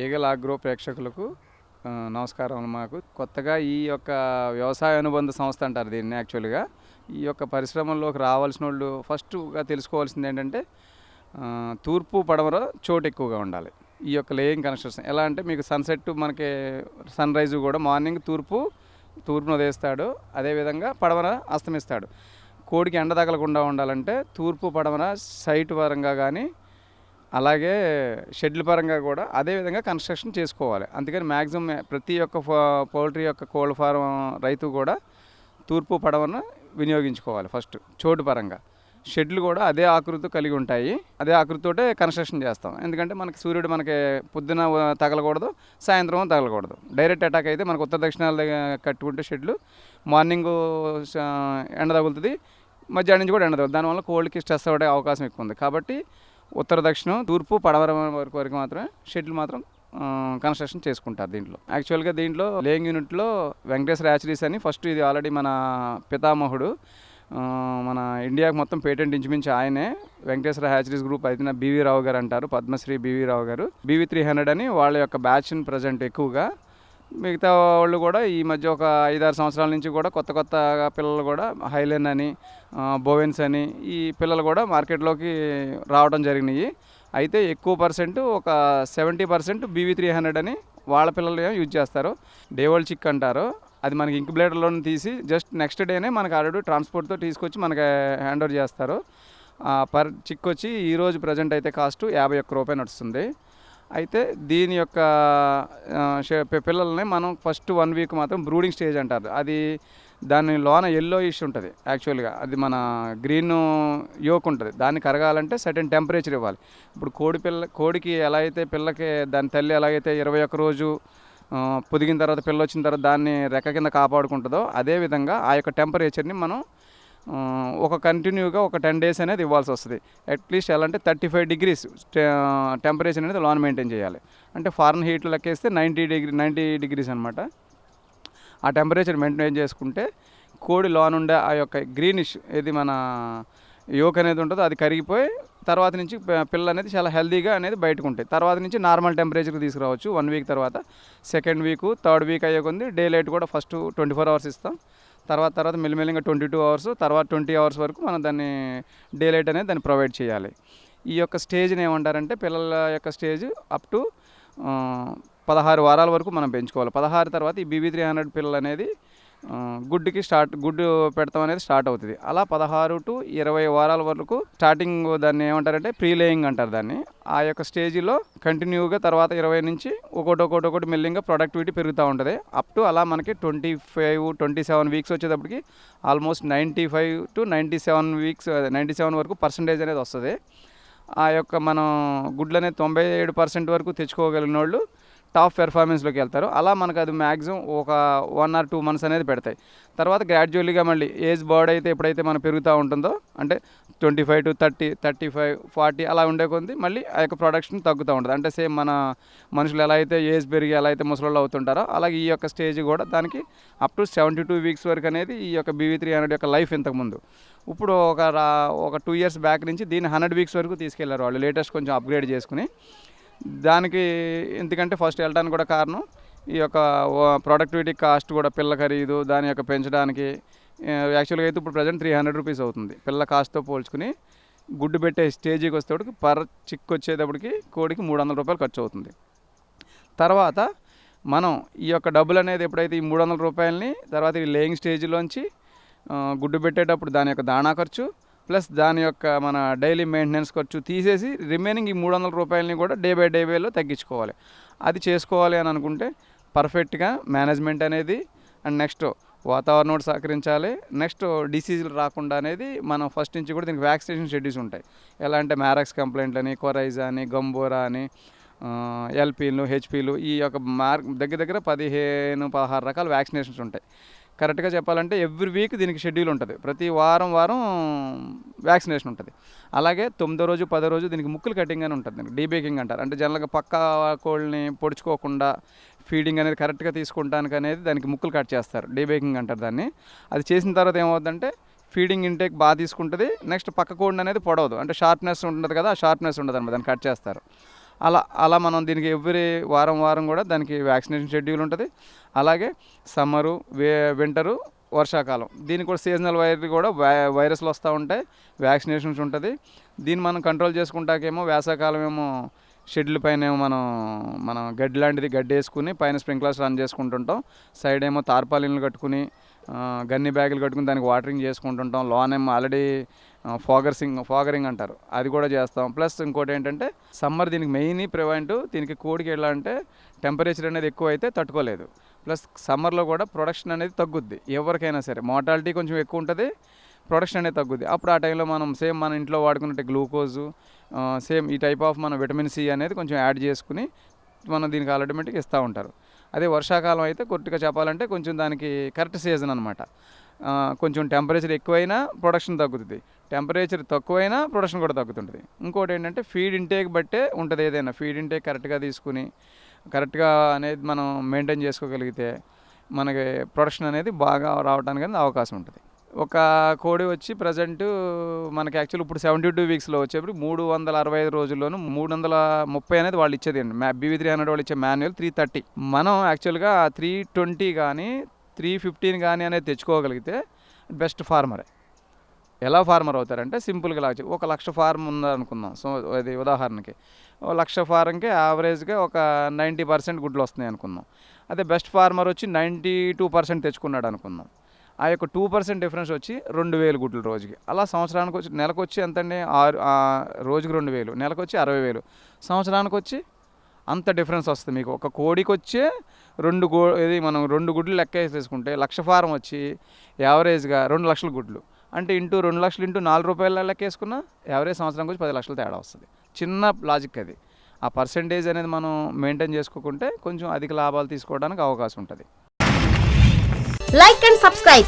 Eagle agro ప్రేక్షకులకు నమస్కారం మాకు. కొత్తగా ఈ యొక్క వ్యవసాయ అనుబంధ సంస్థ అంటారు దీన్ని యాక్చువల్గా. ఈ యొక్క పరిశ్రమల్లోకి రావాల్సిన వాళ్ళు ఫస్ట్గా తెలుసుకోవాల్సింది ఏంటంటే తూర్పు పడమర చోటు ఎక్కువగా ఉండాలి. ఈ యొక్క లేయింగ్ కన్స్ట్రక్షన్. ఎలా అంటే మీకు సన్సెట్ మనకి సన్ రైజ్ కూడా మార్నింగ్ తూర్పు తూర్పును ఉదయిస్తాడు అదేవిధంగా పడమర అస్తమిస్తాడు. కోడికి ఎండ తగలకుండా ఉండాలంటే తూర్పు పడమర సైట్ పరంగా కానీ అలాగే షెడ్ల పరంగా కూడా అదే విధంగా కన్స్ట్రక్షన్ చేసుకోవాలి. అందుకని మ్యాక్సిమం ప్రతి ఒక్క పౌల్ట్రీ యొక్క కోళ్ళ ఫారం రైతు కూడా తూర్పు పడవను వినియోగించుకోవాలి ఫస్ట్ చోటు పరంగా. షెడ్లు కూడా అదే ఆకృతి కలిగి ఉంటాయి. అదే ఆకృతితోటే కన్స్ట్రక్షన్ చేస్తాం. ఎందుకంటే మనకి సూర్యుడు మనకి పొద్దున తగలకూడదు సాయంత్రం తగలకూడదు. డైరెక్ట్ అటాక్ అయితే మనకు ఉత్తర దక్షిణాల కట్టుకుంటే షెడ్లు మార్నింగ్ ఎండ తగులుతుంది మధ్యాహ్నం నుంచి కూడా ఎండ తగులుతుంది. దానివల్ల కోల్డ్కి స్ట్రెస్ అవ్వడే అవకాశం ఎక్కువ ఉంది. కాబట్టి ఉత్తర దక్షిణం తూర్పు పడవరం వరకు వరకు మాత్రమే షెడ్లు మాత్రం కన్స్ట్రక్షన్ చేసుకుంటారు దీంట్లో. యాక్చువల్గా దీంట్లో లేయింగ్ యూనిట్లో వెంకటేశ్వర యాచరీస్ అని ఫస్ట్ ఇది ఆల్రెడీ మన పితామహుడు మన ఇండియాకి మొత్తం పేటెంట్ ఇంచుమించి ఆయనే. వెంకటేశ్వర హ్యాచరీస్ గ్రూప్ అయితే బీవీ రావు గారు అంటారు పద్మశ్రీ బీవీ రావు గారు. బీవీ త్రీ హండ్రెడ్ అని వాళ్ళ యొక్క బ్యాచ్ని ప్రజెంట్ ఎక్కువగా మిగతా వాళ్ళు కూడా ఈ మధ్య ఒక ఐదారు సంవత్సరాల నుంచి కూడా కొత్త కొత్త పిల్లలు కూడా హైలెన్ అని బోవెన్స్ అని ఈ పిల్లలు కూడా మార్కెట్లోకి రావడం జరిగినాయి. అయితే ఎక్కువ పర్సెంట్ ఒక seventy percent B V three hundred అని వాళ్ళ పిల్లలు యూజ్ చేస్తారు. డేవల్ చిక్ అంటారు. అది మనకి ఇంక్యుబేటర్లో తీసి జస్ట్ నెక్స్ట్ డేనే మనకి ఆల్రెడీ ట్రాన్స్పోర్ట్తో తీసుకొచ్చి మనకి హ్యాండ్ ఓవర్ చేస్తారు. పర్ చిక్ వచ్చి ఈరోజు ప్రజెంట్ అయితే కాస్ట్ యాభై ఒక్క రూపాయలు నడుస్తుంది. అయితే దీని యొక్క పిల్లల్ని మనం ఫస్ట్ వన్ వీక్ మాత్రం బ్రూడింగ్ స్టేజ్ అంటారు. అది దాని లోన ఎల్లో ఇష్యూ ఉంటుంది యాక్చువల్గా. అది మన గ్రీన్ యోక్ ఉంటుంది. దాన్ని కరగాలంటే సర్టెన్ టెంపరేచర్ ఇవ్వాలి. ఇప్పుడు కోడి పిల్ల కోడికి ఎలా అయితే పిల్లకి దాని తల్లి ఎలాగైతే ఇరవై ఒక్క రోజు పొదిగిన తర్వాత పిల్ల వచ్చిన తర్వాత దాన్ని రెక్క కింద కాపాడుకుంటుందో అదేవిధంగా ఆ యొక్క టెంపరేచర్ని మనం ఒక కంటిన్యూగా ఒక టెన్ డేస్ అనేది ఇవ్వాల్సి వస్తుంది. అట్లీస్ట్ ఎలా అంటే థర్టీ ఫైవ్ డిగ్రీస్ టెంపరేచర్ అనేది లోన్ మెయింటైన్ చేయాలి. అంటే ఫారెన్ హీట్ లెక్కేస్తే నైంటీ డిగ్రీ నైంటీ డిగ్రీస్ అనమాట ఆ టెంపరేచర్ మెయింటైన్ చేసుకుంటే కోడి లోన్ ఉండే ఆ యొక్క గ్రీనిష్ ఏది మన యోక్ అనేది ఉంటుందో అది కరిగిపోయి తర్వాత నుంచి పిల్ల అనేది చాలా హెల్దీగా అనేది బయటకు ఉంటాయి. తర్వాత నుంచి నార్మల్ టెంపరేచర్కి తీసుకురావచ్చు. వన్ వీక్ తర్వాత సెకండ్ వీక్ థర్డ్ వీక్ అయ్యే కొంది డే లైట్ కూడా ఫస్ట్ ట్వంటీ ఫోర్ అవర్స్ ఇస్తాం. తర్వాత తర్వాత మెల్లిమెల్లిగా ట్వంటీ టూ అవర్స్ తర్వాత ట్వంటీ అవర్స్ వరకు మనం దాన్ని డే లైట్ అనేది దాన్ని ప్రొవైడ్ చేయాలి. ఈ యొక్క స్టేజ్ని ఏమంటారంటే పిల్లల యొక్క స్టేజ్ అప్ టు పదహారు వారాల వరకు మనం పెంచుకోవాలి. పదహారు తర్వాత ఈ బీబీ త్రీ హండ్రెడ్ పిల్లలు అనేది గుడ్డుకి స్టార్ట్ గుడ్డు పెడతాం అనేది స్టార్ట్ అవుతుంది. అలా పదహారు టు ఇరవై వారాల వరకు స్టార్టింగ్ దాన్ని ఏమంటారంటే ప్రీలేయింగ్ అంటారు దాన్ని. ఆ యొక్క స్టేజ్లో కంటిన్యూగా తర్వాత ఇరవై నుంచి ఒకటి ఒకటి ఒకటి మెల్లింగా ప్రొడక్టివిటీ పెరుగుతూ ఉంటుంది. అప్ టు అలా మనకి twenty five twenty seven weeks వచ్చేటప్పటికి almost ninety five to ninety seven weeks ninety seven వరకు పర్సంటేజ్ అనేది వస్తుంది. ఆ యొక్క మనం గుడ్లు అనేది తొంభై ఏడు పర్సెంట్ వరకు తెచ్చుకోగలిగిన వాళ్ళు టాప్ పెర్ఫార్మెన్స్లోకి వెళ్తారు. అలా మనకు అది మ్యాక్సిమం ఒక వన్ ఆర్ టూ మంత్స్ అనేది పెడతాయి. తర్వాత గ్రాడ్యువల్గా మళ్ళీ ఏజ్ బర్డ్ అయితే ఎప్పుడైతే మనం పెరుగుతూ ఉంటుందో అంటే twenty five to thirty thirty five forty అలా ఉండే కొద్ది మళ్ళీ ఆ యొక్క ప్రొడక్షన్ తగ్గుతూ ఉంటుంది. అంటే సేమ్ మన మనుషులు ఎలా అయితే ఏజ్ పెరిగి ఎలా అయితే ముసలోళ్ళు అవుతుంటారో అలాగే ఈ యొక్క స్టేజ్ కూడా దానికి up to seventy two weeks వరకు అనేది ఈ యొక్క బీవీ త్రీ హండ్రెడ్ యొక్క లైఫ్ ఇంతకుముందు ఇప్పుడు ఒక రా ఒక టూ ఇయర్స్ బ్యాక్ నుంచి దీన్ని హండ్రెడ్ వీక్స్ వరకు తీసుకెళ్ళారు వాళ్ళు. లేటెస్ట్ కొంచెం అప్గ్రేడ్ చేసుకుని. దానికి ఎందుకంటే ఫస్ట్ వెళ్ళడానికి కూడా కారణం ఈ యొక్క ప్రొడక్టివిటీ కాస్ట్ కూడా పిల్ల ఖరీదు దాని యొక్క పెంచడానికి. యాక్చువల్గా అయితే ఇప్పుడు ప్రజెంట్ త్రీ హండ్రెడ్ రూపీస్ అవుతుంది. పిల్ల కాస్ట్తో పోల్చుకుని గుడ్డు పెట్టే స్టేజీకి వచ్చేటప్పటికి పర్ చిక్ వచ్చేటప్పటికి కోడికి మూడు వందల రూపాయలు ఖర్చు అవుతుంది. తర్వాత మనం ఈ యొక్క డబ్బులు అనేది ఎప్పుడైతే ఈ మూడు వందల రూపాయలని తర్వాత ఈ లేయింగ్ స్టేజ్లోంచి గుడ్డు పెట్టేటప్పుడు దాని యొక్క దాణా ఖర్చు ప్లస్ దాని యొక్క మన డైలీ మెయింటెనెన్స్ ఖర్చు తీసేసి రిమైనింగ్ ఈ మూడు వందల రూపాయలని కూడా డే బై డే వేలో తగ్గించుకోవాలి. అది చేసుకోవాలి అని అనుకుంటే పర్ఫెక్ట్గా మేనేజ్మెంట్ అనేది అండ్ నెక్స్ట్ వాతావరణం కూడా సహకరించాలి. నెక్స్ట్ డిసీజులు రాకుండా అనేది మనం ఫస్ట్ నుంచి కూడా దీనికి వ్యాక్సినేషన్ షెడ్యూల్స్ ఉంటాయి. ఎలా అంటే మ్యారక్స్ కంప్లైంట్లు అని కొరైజా అని గంబోరా అని ఎల్పీలు హెచ్పీలు ఈ యొక్క మార్క్ దగ్గర దగ్గర పదిహేను పదహారు రకాల వ్యాక్సినేషన్స్ ఉంటాయి. కరెక్ట్గా చెప్పాలంటే ఎవ్రీ వీక్ దీనికి షెడ్యూల్ ఉంటుంది. ప్రతి వారం వారం వ్యాక్సినేషన్ ఉంటుంది. అలాగే తొమ్మిదో రోజు పదో రోజు దీనికి ముక్కులు కటింగ్ అని ఉంటుంది దీనికి. డీబేకింగ్ అంటారు. అంటే జనరల్గా పక్క కోళ్ళని పొడుచుకోకుండా ఫీడింగ్ అనేది కరెక్ట్గా తీసుకుంటానికి అనేది దానికి ముక్కులు కట్ చేస్తారు. డీబేకింగ్ అంటారు దాన్ని. అది చేసిన తర్వాత ఏమవుతుందంటే ఫీడింగ్ ఇంటేక్ బాగా తీసుకుంటుంది. నెక్స్ట్ పక్క కోడిని అనేది పొడవదు. అంటే షార్ప్నెస్ ఉంటుంది కదా ఆ షార్ప్నెస్ ఉండదు అనమాట దాన్ని కట్ చేస్తారు. అలా అలా మనం దీనికి ఎవ్రీ వారం వారం కూడా దానికి వ్యాక్సినేషన్ షెడ్యూల్ ఉంటుంది. అలాగే సమ్మరు వే వింటరు వర్షాకాలం. దీనికి కూడా సీజనల్ వైర్ కూడా వై- వైరస్లు వస్తూ ఉంటాయి. వ్యాక్సినేషన్స్ ఉంటుంది. దీన్ని మనం కంట్రోల్ చేసుకుంటాకేమో వేసవకాలం ఏమో షెడ్యూల్ పైన ఏమో మనం మనం గడ్డి లాంటిది గడ్డి వేసుకుని పైన స్ప్రింక్లర్స్ రన్ చేసుకుంటుంటాం. సైడ్ ఏమో తార్పాలిన్లు కట్టుకుని గన్ని బ్యాగులు కట్టుకుని దానికి వాటరింగ్ చేసుకుంటుంటాం. లోన్ ఏమో ఆల్రెడీ ఫాగర్సింగ్ ఫాగరింగ్ అంటారు. అది కూడా చేస్తాం. ప్లస్ ఇంకోటి ఏంటంటే సమ్మర్ దీనికి మెయిన్ ప్రివెంట్ దీనికి కోడికి ఎలా అంటే టెంపరేచర్ అనేది ఎక్కువ అయితే తట్టుకోలేదు ప్లస్ సమ్మర్లో కూడా ప్రొడక్షన్ అనేది తగ్గుద్ది. ఎవరికైనా సరే మోటాలిటీ కొంచెం ఎక్కువ ఉంటుంది ప్రొడక్షన్ అనేది తగ్గుద్ది. అప్పుడు ఆ టైంలో మనం సేమ్ మన ఇంట్లో వాడుకున్నట్టు గ్లూకోజు సేమ్ ఈ టైప్ ఆఫ్ మన విటమిన్ సి అనేది కొంచెం యాడ్ చేసుకుని మనం దీనికి ఆల్టోమేటిక్ ఇస్తూ ఉంటారు. అదే వర్షాకాలం అయితే కొట్టుగా చెప్పాలంటే కొంచెం దానికి కరెక్ట్ సీజన్ అనమాట కొంచెం టెంపరేచర్ ఎక్కువైనా ప్రొడక్షన్ తగ్గుతుంది. టెంపరేచర్ తక్కువైనా ప్రొడక్షన్ కూడా తగ్గుతుంటుంది. ఇంకోటి ఏంటంటే ఫీడ్ ఇంటేక్ బట్టే ఉంటుంది ఏదైనా. ఫీడ్ ఇంటేక్ కరెక్ట్గా తీసుకుని కరెక్ట్గా అనేది మనం మెయింటైన్ చేసుకోగలిగితే మనకి ప్రొడక్షన్ అనేది బాగా రావడానికి అనేది అవకాశం ఉంటుంది. ఒక కోడి వచ్చి ప్రజెంట్ మనకి యాక్చువల్ ఇప్పుడు సెవెంటీ టూ వీక్స్లో వచ్చేప్పుడు మూడు వందల అరవై ఐదు రోజుల్లోనూ మూడు వందల ముప్పై అనేది వాళ్ళు ఇచ్చేది అండి మ్యా బీవీ త్రీ హండ్రెడ్ వాళ్ళు ఇచ్చే మాన్యువల్ త్రీ థర్టీ. మనం యాక్చువల్గా త్రీ ట్వంటీ కానీ త్రీ ఫిఫ్టీన్ కానీ అనేది తెచ్చుకోగలిగితే బెస్ట్ ఫార్మరే. ఎలా ఫార్మర్ అవుతారంటే సింపుల్గా లాగా ఒక లక్ష ఫార్మ్ ఉందనుకుందాం. సో అది ఉదాహరణకి. ఒక లక్ష ఫార్మ్కి యావరేజ్గా ఒక నైంటీ పర్సెంట్ గుడ్లు వస్తున్నాయి అనుకుందాం అదే బెస్ట్ ఫార్మర్ వచ్చి నైంటీ టూ పర్సెంట్ తెచ్చుకున్నాడు అనుకుందాం ఆ యొక్క టూ పర్సెంట్ డిఫరెన్స్ వచ్చి రెండు వేలు గుడ్లు రోజుకి. అలా సంవత్సరానికి వచ్చి నెలకు వచ్చి ఎంతండి? ఆరు రోజుకి రెండు వేలు నెలకు వచ్చి అరవై వేలు. సంవత్సరానికి వచ్చి అంత డిఫరెన్స్ వస్తుంది మీకు. ఒక కోడికి వచ్చే రెండు గో ఇది మనం రెండు గుడ్లు లెక్క వేసి తీసుకుంటే లక్ష ఫారం వచ్చి యావరేజ్గా రెండు లక్షల గుడ్లు. అంటే ఇంటూ రెండు లక్షలు ఇంటూ నాలుగు రూపాయల లెక్క వేసుకున్న యావరేజ్ సంవత్సరానికి వచ్చి పది లక్షలు తేడా వస్తుంది. చిన్న లాజిక్ అది. ఆ పర్సంటేజ్ అనేది మనం మెయింటైన్ చేసుకోకుంటే కొంచెం అధిక లాభాలు తీసుకోవడానికి అవకాశం ఉంటుంది. like and subscribe.